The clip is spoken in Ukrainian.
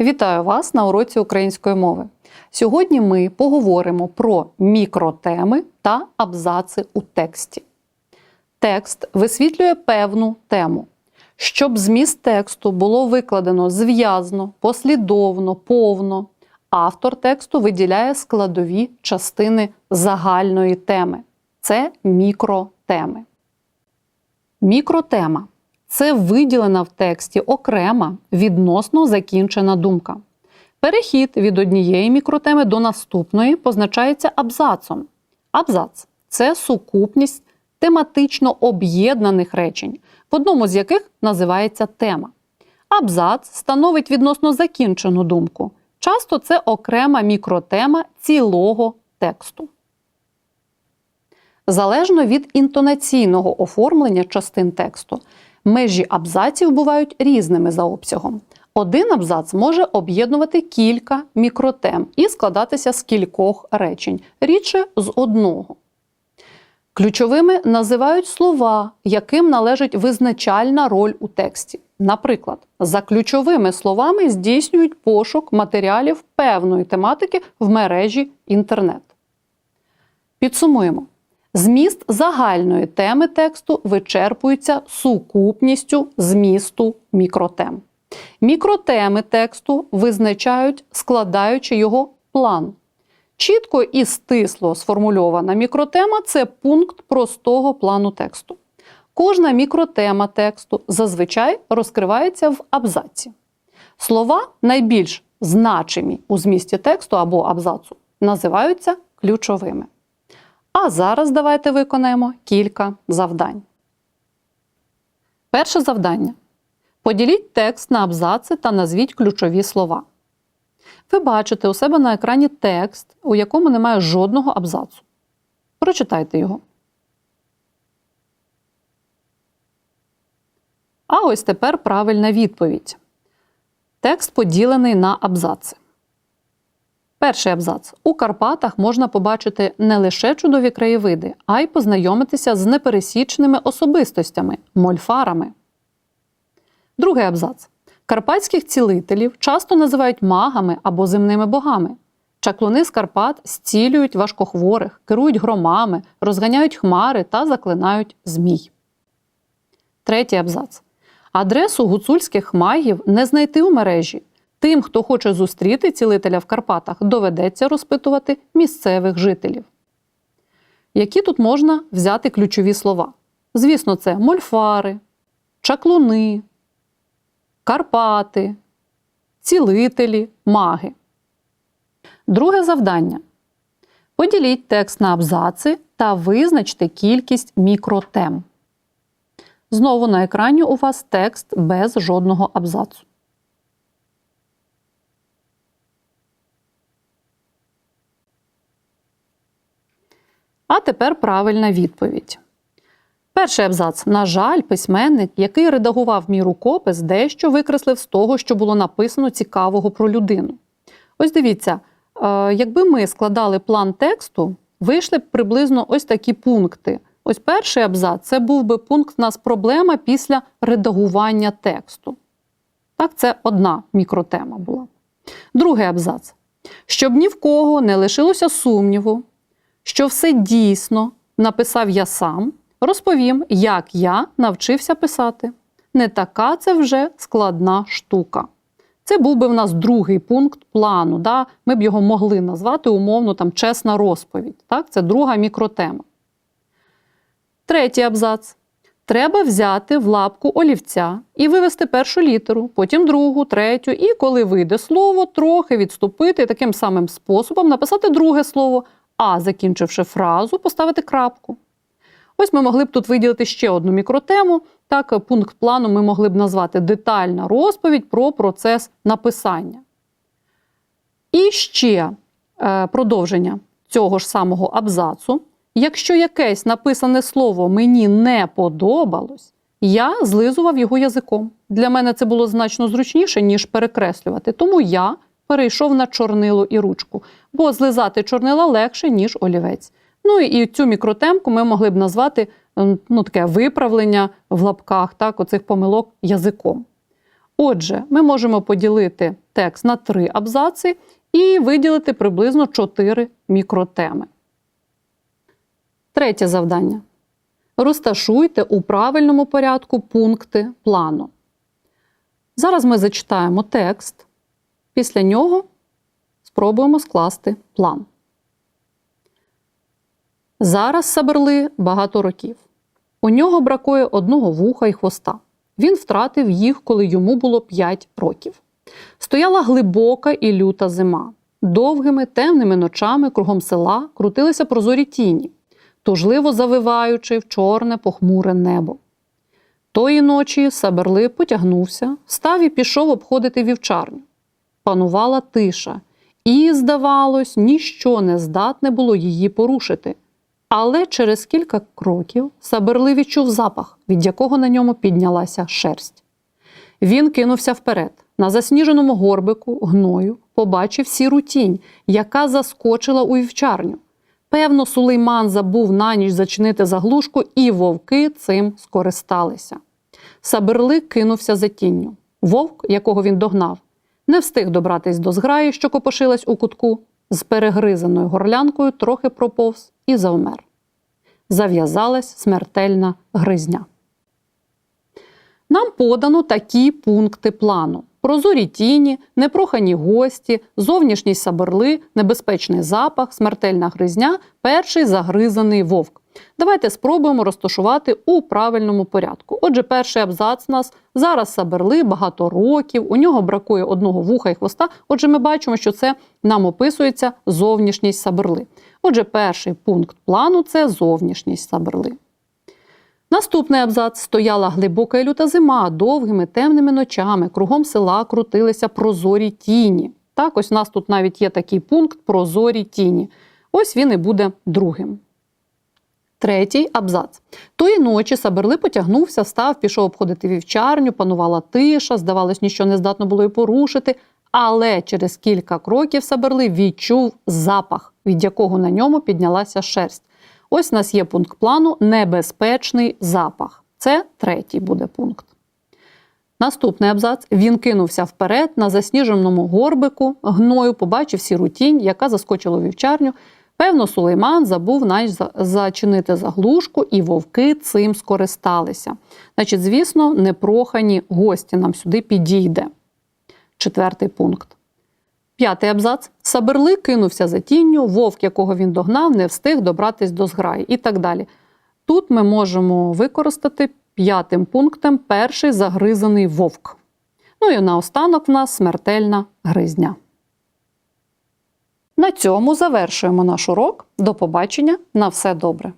Вітаю вас на уроці української мови. Сьогодні ми поговоримо про мікротеми та абзаци у тексті. Текст висвітлює певну тему. Щоб зміст тексту було викладено зв'язно, послідовно, повно, автор тексту виділяє складові частини загальної теми. Це мікротеми. Мікротема це виділена в тексті окрема відносно закінчена думка. Перехід від однієї мікротеми до наступної позначається абзацом. Абзац це сукупність тематично об'єднаних речень, в одному з яких називається тема. Абзац становить відносно закінчену думку. Часто це окрема мікротема цілого тексту. Залежно від інтонаційного оформлення частин тексту, межі абзаців бувають різними за обсягом. Один абзац може об'єднувати кілька мікротем і складатися з кількох речень, рідше з одного. Ключовими називають слова, яким належить визначальна роль у тексті. Наприклад, за ключовими словами здійснюють пошук матеріалів певної тематики в мережі інтернет. Підсумуємо. Зміст загальної теми тексту вичерпується сукупністю змісту мікротем. Мікротеми тексту визначають, складаючи його план. Чітко і стисло сформульована мікротема це пункт простого плану тексту. Кожна мікротема тексту зазвичай розкривається в абзаці. Слова найбільш значимі у змісті тексту або абзацу називаються ключовими. А зараз давайте виконаємо кілька завдань. Перше завдання. Поділіть текст на абзаци та назвіть ключові слова. Ви бачите у себе на екрані текст, у якому немає жодного абзацу. Прочитайте його. А ось тепер правильна відповідь. Текст поділений на абзаци. Перший абзац. У Карпатах можна побачити не лише чудові краєвиди, а й познайомитися з непересічними особистостями мольфарами. Другий абзац. Карпатських цілителів часто називають магами або земними богами. Чаклуни з Карпат зцілюють важкохворих, керують громами, розганяють хмари та заклинають змій. Третій абзац. Адресу гуцульських магів не знайти у мережі. Тим, хто хоче зустріти цілителя в Карпатах, доведеться розпитувати місцевих жителів. Які тут можна взяти ключові слова? Звісно, це мольфари, чаклуни, Карпати, цілителі, маги. Друге завдання. Поділіть текст на абзаци та визначте кількість мікротем. Знову на екрані у вас текст без жодного абзацу. А тепер правильна відповідь. Перший абзац. На жаль, письменник, який редагував мій рукопис, дещо викреслив з того, що було написано цікавого про людину. Ось дивіться, е, якби ми складали план тексту, вийшли б приблизно ось такі пункти. Ось перший абзац це був би пункт у нас проблема після редагування тексту. Так, це одна мікротема була. Другий абзац. Щоб ні в кого не лишилося сумніву, що все дійсно написав я сам, розповім, як я навчився писати. Не така це вже складна штука. Це був би в нас другий пункт плану. Да? Ми б його могли назвати умовно там чесна розповідь. Так? Це друга мікротема. Третій абзац. Треба взяти в лапку олівця і вивести першу літеру, потім другу, третю, і коли вийде слово, трохи відступити і таким самим способом написати друге слово, а закінчивши фразу, поставити крапку. Ось ми могли б тут виділити ще одну мікротему. Так, пункт плану ми могли б назвати детальна розповідь про процес написання. І ще е, продовження цього ж самого абзацу. Якщо якесь написане слово мені не подобалось, я злизував його язиком. Для мене це було значно зручніше, ніж перекреслювати. Тому я перейшов на чорнило і ручку, бо злизати чорнила легше, ніж олівець. Ну і цю мікротемку ми могли б назвати ну, таке виправлення в лапках так, оцих помилок язиком. Отже, ми можемо поділити текст на три абзаци і виділити приблизно чотири мікротеми. Третє завдання. Розташуйте у правильному порядку пункти плану. Зараз ми зачитаємо текст. Після нього спробуємо скласти план. Зараз Саберли багато років. У нього бракує одного вуха і хвоста. Він втратив їх, коли йому було 5 років. Стояла глибока і люта зима. Довгими темними ночами кругом села крутилися прозорі тіні, тужливо завиваючи в чорне похмуре небо. Тої ночі Саберли потягнувся, встав і пішов обходити вівчарню. Панувала тиша, і, здавалось, ніщо не здатне було її порушити. Але через кілька кроків Саберли відчув запах, від якого на ньому піднялася шерсть. Він кинувся вперед. На засніженому горбику гною побачив сіру тінь, яка заскочила у вівчарню. Певно, сулейман забув на ніч зачинити заглушку, і вовки цим скористалися. Саберли кинувся за тінню. Вовк, якого він догнав, не встиг добратись до зграї, що копошилась у кутку, з перегризаною горлянкою трохи проповз і завмер. Зав'язалась смертельна гризня. Нам подано такі пункти плану: прозорі тіні, непрохані гості, зовнішність саберли, небезпечний запах, смертельна гризня, перший загризаний вовк. Давайте спробуємо розташувати у правильному порядку. Отже, перший абзац у нас зараз саберли багато років, у нього бракує одного вуха і хвоста. Отже, ми бачимо, що це нам описується зовнішність саберли. Отже, перший пункт плану це зовнішність саберли. Наступний абзац стояла глибока і люта зима, довгими темними ночами, кругом села крутилися прозорі тіні. Так, ось у нас тут навіть є такий пункт прозорі тіні. Ось він і буде другим. Третій абзац. Тої ночі Саберли потягнувся, став, пішов обходити вівчарню, панувала тиша, здавалось, ніщо не здатно було й порушити. Але через кілька кроків Саберли відчув запах, від якого на ньому піднялася шерсть. Ось у нас є пункт плану небезпечний запах. Це третій буде пункт. Наступний абзац. Він кинувся вперед на засніженому горбику гною, побачив сіру тінь, яка заскочила у вівчарню. Певно, Сулейман забув навіть зачинити заглушку, і вовки цим скористалися. Значить, звісно, непрохані гості нам сюди підійде. Четвертий пункт. П'ятий абзац. Саберли кинувся за тінню, вовк, якого він догнав, не встиг добратись до зграї і так далі. Тут ми можемо використати п'ятим пунктом перший загризаний вовк. Ну і наостанок в нас смертельна гризня. На цьому завершуємо наш урок. До побачення. На все добре.